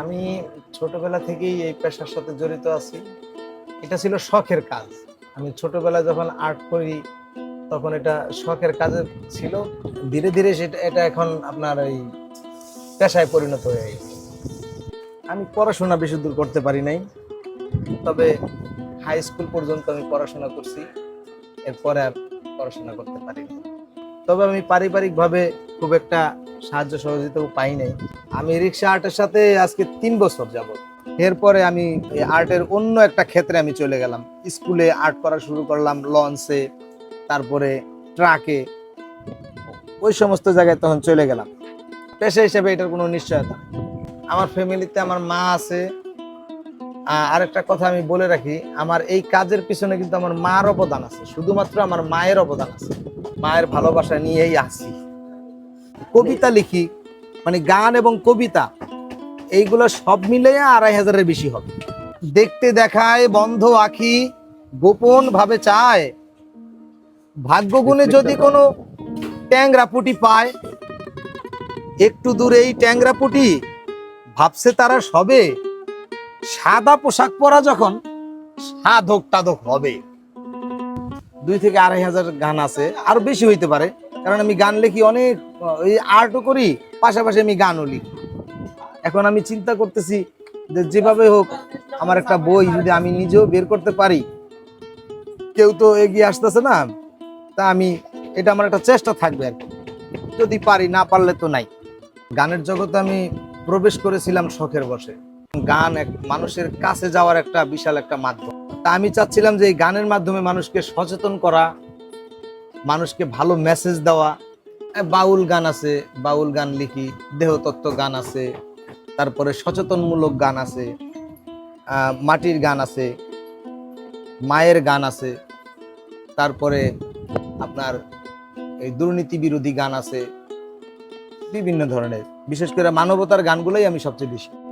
আমি ছোটবেলা থেকেই এই পেশার সাথে জড়িত আছি। এটা ছিল শখের কাজ। আমি ছোটবেলায় যখন আর্ট করি, তখন এটা শখের কাজে ছিল। ধীরে ধীরে সেটা, এটা এখন আপনার এই পেশায় পরিণত হয়ে গেছে। আমি পড়াশোনা বেশি দূর করতে পারি নাই, তবে হাই স্কুল পর্যন্ত আমি পড়াশোনা করছি, এরপরে আর পড়াশোনা করতে পারিনি তবে আমি পারিবারিকভাবে খুব একটা সাহায্য সহযোগিতাও পাই নাই। আমি রিক্সা আর্টের সাথে আজকে তিন বছর যাব এরপরে আমি আর্টের অন্য একটা ক্ষেত্রে আমি চলে গেলাম। স্কুলে আর্ট করা শুরু করলাম, লঞ্চে, তারপরে ট্রাকে। ওই সমস্ত জায়গায় তখন চলে গেলাম। পেশা হিসেবে এটার কোনো নিশ্চয়তা আমার ফ্যামিলিতে আমার মা আছে। আরেকটা কথা আমি বলে রাখি আমার এই কাজের পিছনে কিন্তু আমার মার অবদান আছে। শুধুমাত্র আমার মায়ের অবদান আছে। মায়ের ভালোবাসা নিয়েই আসি কবিতা লিখি মানে গান এবং কবিতা এইগুলো সব মিলে আড়াই হাজারের বেশি হবে। দেখতে দেখায় বন্ধ আখি গোপন ভাবে চায়। ভাগ্য গুণে যদি কোনো ট্যাংরা পুটি পায় একটু দূরে এই ট্যাংরা পুটি ভাবছে তারা সবে। সাদা পোশাক পরা যখন সাধক টাধক হবে। দুই থেকে আড়াই হাজার গান আছে, আরও বেশি হইতে পারে। কারণ আমি গান লিখি অনেক, ওই আর্টও করি, পাশাপাশি আমি গানও লিখি। এখন আমি চিন্তা করতেছি যে যেভাবে হোক, আমার একটা বই যদি আমি নিজেও বের করতে পারি, কেউ তো এগিয়ে আসতেছে না, তা আমি, এটা আমার একটা চেষ্টা থাকবে আর কি। যদি পারি, না পারলে তো নাই। গানের জগতে আমি প্রবেশ করেছিলাম শখের বসে গান এক মানুষের কাছে যাওয়ার একটা বিশাল একটা মাধ্যম। তা আমি চাচ্ছিলাম যে এই গানের মাধ্যমে মানুষকে সচেতন করা, মানুষকে ভালো মেসেজ দেওয়া। বাউল গান আছে, বাউল গান লিখি, দেহতত্ত্ব গান আছে, তারপরে সচেতনমূলক গান আছে মাটির গান আছে, মায়ের গান আছে, তারপরে আপনার এই দুর্নীতি বিরোধী গান আছে বিভিন্ন ধরনের। বিশেষ করে মানবতার গানগুলোই আমি সবচেয়ে বেশি।